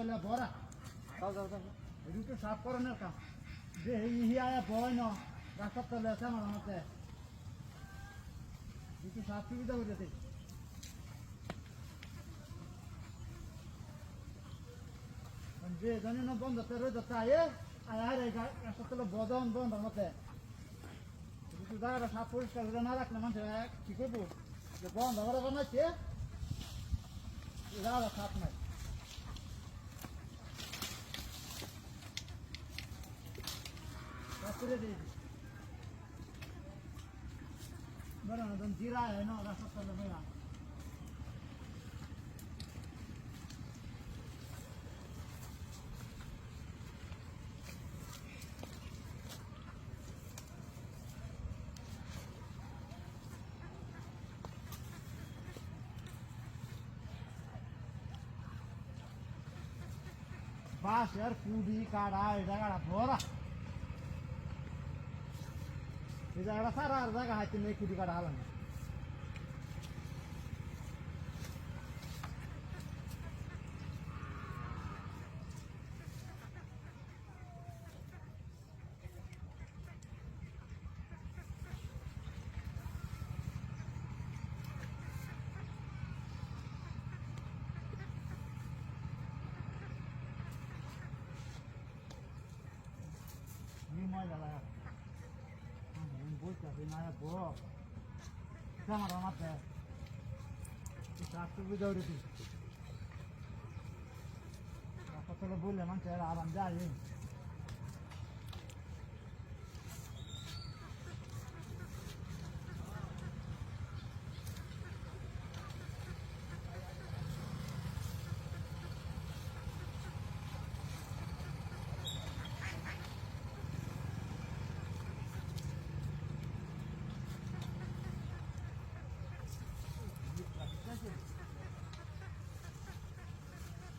তলে বড়া রুটু সাফ করানোর কাম যে ইহি আয়া বয় ন রাস্তার তলে আছে আমার মতে রুটু সাফ সুবিধা হয়ে যেতে যে জানি না বন্ধ রয়ে যাচ্ছে আয়ে আয় আয় রে রাস্তার তলে বদন বন্ধ মতে রুটু জায়গাটা সাফ পরিষ্কার করে না রাখলে মানুষ কি করব? যে বন্ধ করে বানাচ্ছে জায়গাটা সাফ নাই। Bueno, no son tiradas, eh, no, las cosas de mega. Va a ser cubicada, ya eh, que la. तिच्याकडे सारा अर्धा का हाती नाही किती काढा आला नाही मी माझ्या বললে মানুষ আরাম যায়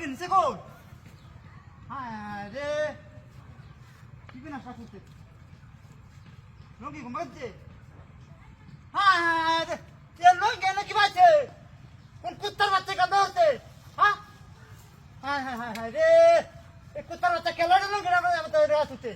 রঙিন নিচে কোন হ্যাঁ রে। কি বিনা শাক করতে রঙি ঘুমাচ্ছে? হ্যাঁ রে। কে রঙি এনে কি বাজছে কোন কুত্তার বাচ্চা কাঁদা হচ্ছে? হ্যাঁ হ্যাঁ হ্যাঁ হ্যাঁ হ্যাঁ রে। কুত্তার বাচ্চা কেলারে রঙি আমাদের আমাদের রে আসছে